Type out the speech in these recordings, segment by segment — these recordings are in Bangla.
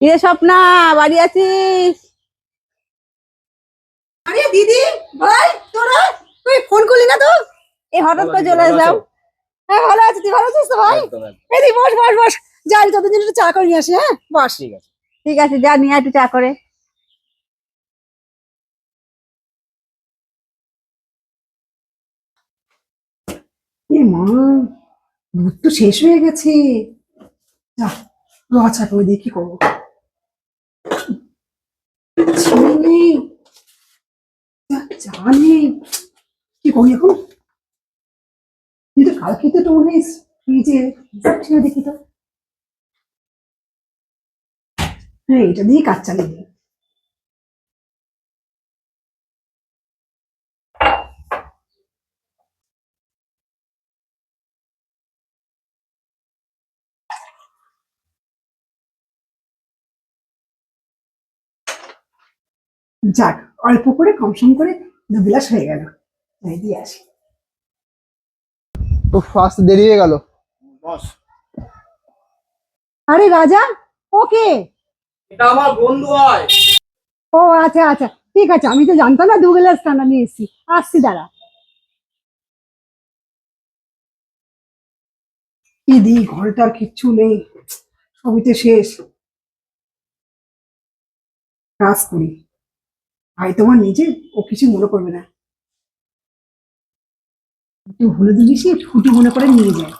কিরে স্বপ্না বাড়ি আছিস? আরে দিদি ভাই তোরা? তুই ফোন করলি না তো? এই হঠাৎ করে চলে আসলাম হ্যাঁ ভালো আছি তুই ভালো আছিস তো ভাই। এই দি বস বস বস। যাই তোদের জন্য একটু চা করে নিয়ে আসি হ্যাঁ? বস। ঠিক আছে। ঠিক আছে যা নিয়ে একটু চা করে। এ মা দুধ তো শেষ হয়ে গেছে। যা র চা করে দিয়ে কি করব ছেলে নেই নেই কি করি এখন? কিন্তু কালকে তো তো হয় ফ্রিজে ছিল দেখি তো। হ্যাঁ এটা দিয়ে কাজ চালিয়ে দিই যাক, অল্প করে কম সম করে দুবিলাস হয়ে গেল। তাই দিয়ে আসি। তো ফার্স্ট দেরি হয়ে গেল। বস। আরে রাজা ওকে এটা আমার বন্ধু হয়। ও আচ্ছা আচ্ছা ঠিক আছে আমি তো জানতাম না দু গ্লাস ঠান্ডা নিয়ে এসেছি। আসছি দাঁড়া। দিদি ঘরটার কিচ্ছু নেই সবই তো শেষ। কাজ করি। ভাই তোমার নিজে ও কিছু মনে করবে না। একটু হলুদ মিশিয়ে ফুটি মনে করে নিয়ে যায়।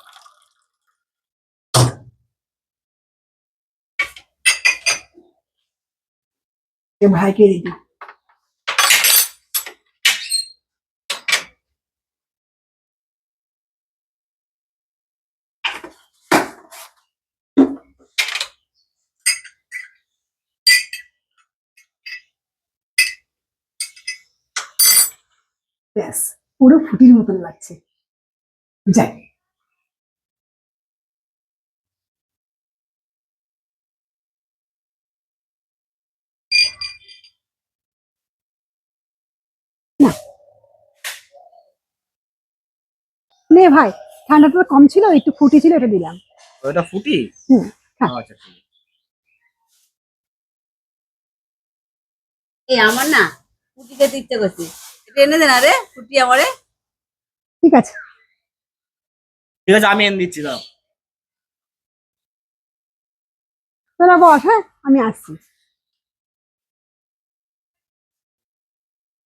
ভাইকে দিদি ব্যাস পুরো ফুটির মতন লাগছে। যাই। নে ভাই ঠান্ডাটা কম ছিল একটু ফুটি ছিল এটা দিলাম। ওটা ফুটি? হুম, হ্যাঁ। আচ্ছা ঠিক আছে। এই আমার না ফুটি খেতে ইচ্ছে করছে এটা এনে দে না রে ফুটি আমারে। ঠিক আছে। ঠিক আছে আমি এনে দিচ্ছি দাও তোরা বস হ্যাঁ আমি আসছি।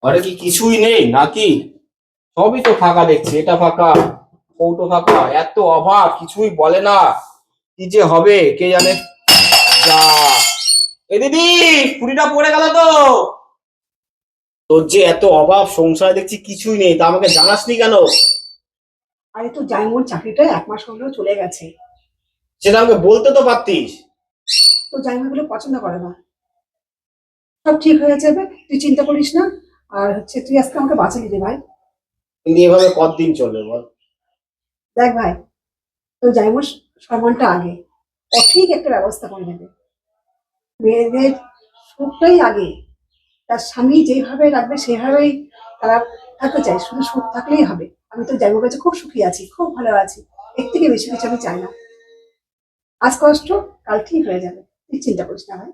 ঘরে কি কিছুই নেই নাকি? সবই তো ফাঁকা দেখছি এটা ফাঁকা কৌটো ফাঁকা এত অভাব কিছুই বলে না। কি যে হবে কে জানে? যা। এ দিদি ফুটিটা পড়ে গেল তো। তোর যে এত অভাব সংসারে দেখছি কিছুই নেই তা আমাকে জানাসনি কেন? আরে তো জাইমন চাকরিটা এক মাস হলেও চলে গেছে। সেটা আমাকে বলতে তো পারতিস। তো জাইমনগুলো পছন্দ করে না। সব ঠিক হয়ে যাবে তুই চিন্তা করিস না। আর হচ্ছে তুই আজকে আমাকে বাঁচালি রে ভাই। কিন্তু এভাবে কতদিন চলবে বল? দেখ ভাই তো জাইমন সম্মানটা আগে। ও ঠিক একটা ব্যবস্থা করে দেবে। মেয়েদের সুখটাই আগে। তার স্বামী যেভাবে রাখবে, সেভাবেই তারা থাকতে চাই শুধু সুখ থাকলেই হবে। আমি তো জায়গা কাছে খুব সুখী আছি, খুব ভালো আছি। এর থেকে বেশি কিছু আমি চাই না। আজ কষ্ট, কাল ঠিক হয়ে যাবে। চিন্তা করিস না, ভাই।